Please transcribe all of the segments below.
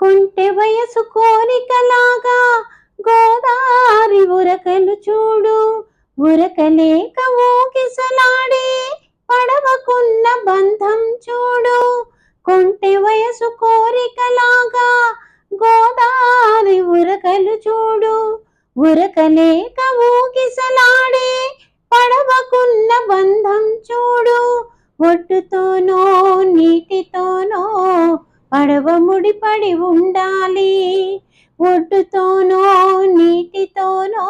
కొంటె వయసు కోరికలాగా గోదారి ఉరకలు చూడు ఉరకలేక ఊకిసలాడే పడవకున్న బంధం చూడు. కొంటె వయసు కోరికలాగా గోదారి ఉరకలు చూడు ఉరకలేక ఊగిసలాడే పడవకున్న బంధం చూడు. ఒడ్డుతోనో నీటితోనో పడవ ముడిపడి ఉండాలి. ఒడ్డుతోనో నీటితోనో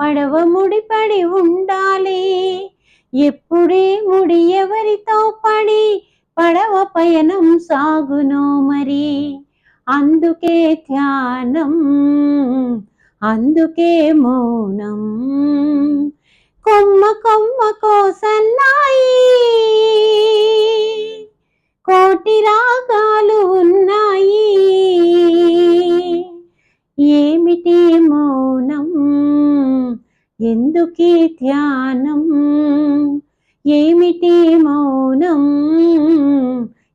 పడవ ముడిపడి ఉండాలి. ఎప్పుడే ముడి ఎవరితో పడి పడవ పయనం సాగునో మరి? అందుకే ధ్యానం అందుకే మౌనం. కొమ్మ కొమ్మ కోసన్నాయి. కోటి ఏమిటి మౌనం? ఎందుకీ ధ్యానం? ఏమిటి మౌనం?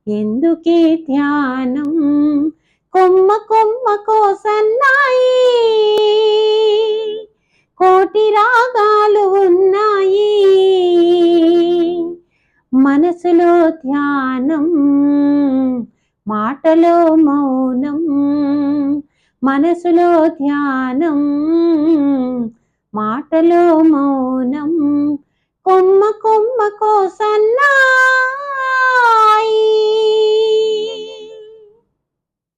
ఎందుకీ ధ్యానం? కొమ్మ కొమ్మ కోసన్నాయి. కోటి రాగాలు ఉన్నాయి. మనసులో ధ్యానం మాటలో మౌనం మనసులో ధ్యానం మాటలో మౌనం కొమ్మ కొమ్మ కోసం